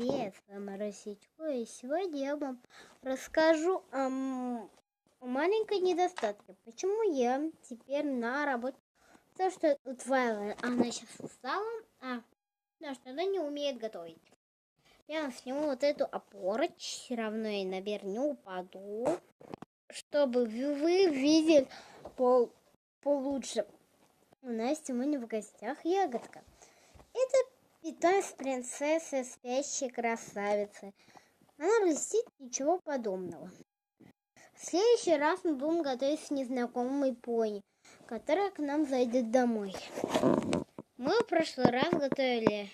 Привет, с вами Росичко, и сегодня я вам расскажу о, о маленькой недостатке. Почему я теперь на работе? То, что тут Вайла, она сейчас устала, а потому что она не умеет готовить. Я сниму вот эту опорочь, все равно я, наверное, не упаду, чтобы вы видели пол, получше. У нас сегодня в гостях ягодка. Питомец принцессы, спящей красавицы. Она блестит, ничего подобного. В следующий раз мы будем готовить с незнакомой пони, которая к нам зайдет домой. Мы в прошлый раз готовили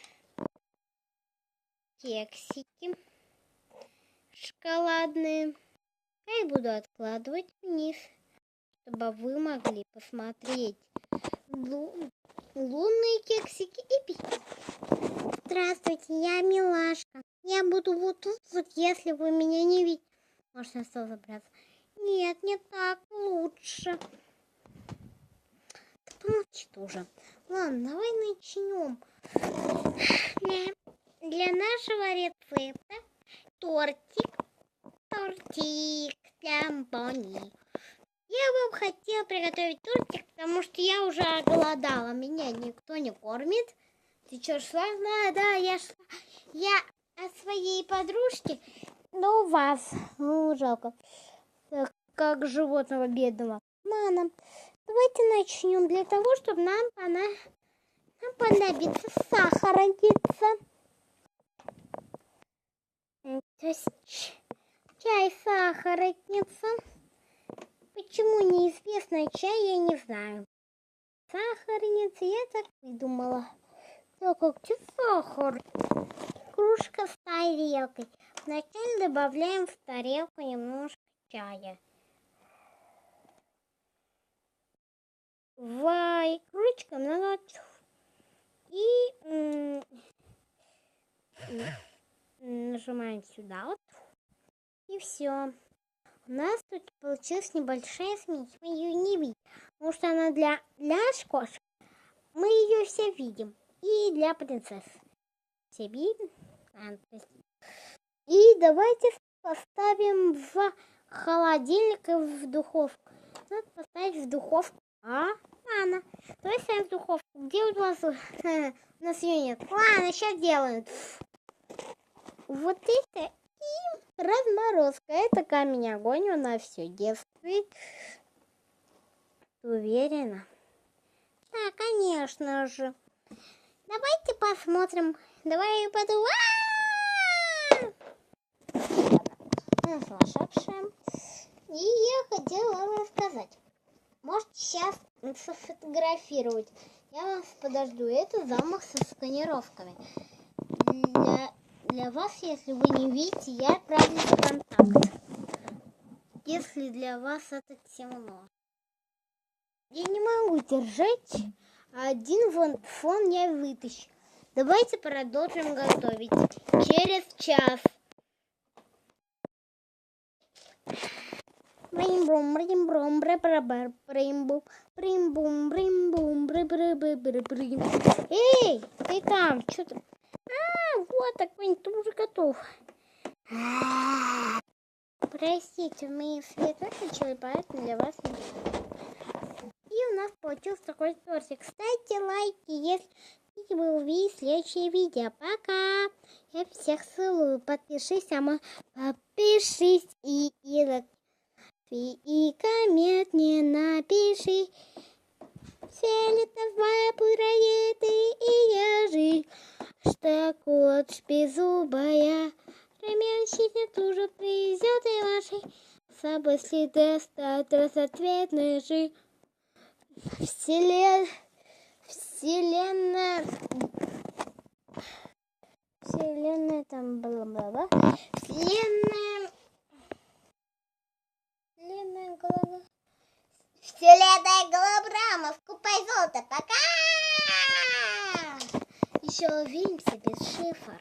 кексики шоколадные. Я их буду откладывать вниз, чтобы вы могли посмотреть лунные кексики и пить. Здравствуйте, я Милашка. Я буду вот тут, вот если вы меня не видите. Может, на стол забраться? Нет, не так лучше. Да помолчи тоже. Ладно, давай начнем. Для, для нашего рецепта тортик, тортик для пони. Я вам хотела приготовить тортик, потому что я уже оголодала. Меня никто не кормит. Ты что, шла? Да, да, я шла. Я от своей подружки, но у вас. Ну, жалко. Так, как животного бедного. Мама, давайте начнем для того, чтобы нам, пона... нам понадобится сахарница. То есть чай сахарница. Почему неизвестно чай, я не знаю. Сахарница, я так придумала. Так, как где сахар? Кружка с тарелкой. Вначале добавляем в тарелку немножко чая. Вай, кружечка много. И нажимаем сюда вот. И все. У нас тут получилась небольшая смесь. Мы ее не видим, потому что она для, для кошек. Мы ее все видим. И для принцесс. Все видим. А, И давайте поставим в холодильник и в духовку. Надо поставить в духовку. А? Ладно. Давай ставим в духовку. Где у вас? У нас ее нет. Ладно, сейчас делаем. Вот это и разморозка. Это камень огонь, она все действует. Уверена? Да, конечно же. Давайте посмотрим. Давай я пойду. Нашла И я хотела вам рассказать. Можете сейчас сфотографировать. Я вас подожду. Это замок со сканировками. Для, для вас, если вы не видите, я отправлю в контакт. Если для вас это темно. Я не могу держать. Один вон фон я вытащу. Давайте продолжим готовить. Через час. Брим-брум, брим-брум, бре-бре-бре, брим-бум, брим-бум, брим-бум, бре-бре-бре-бре-брим. Эй, ты там, что ты? Готов. Простите, мы свет выключили, поэтому для вас не И у нас получился такой тортик. Ставьте лайки, если вы увидите следующее видео. Пока! Я всех целую. Подпишись, а мы подпишись и, и, и коммент не напиши. Привезет и вашей с собой следы стать разноцветные жи. Вселен... Вселенная... Вселенная там бла-бла-бла. Вселенная... Вселенная голова... Вселенная голограмма, скупай золото, пока! Еще увидимся без шифр.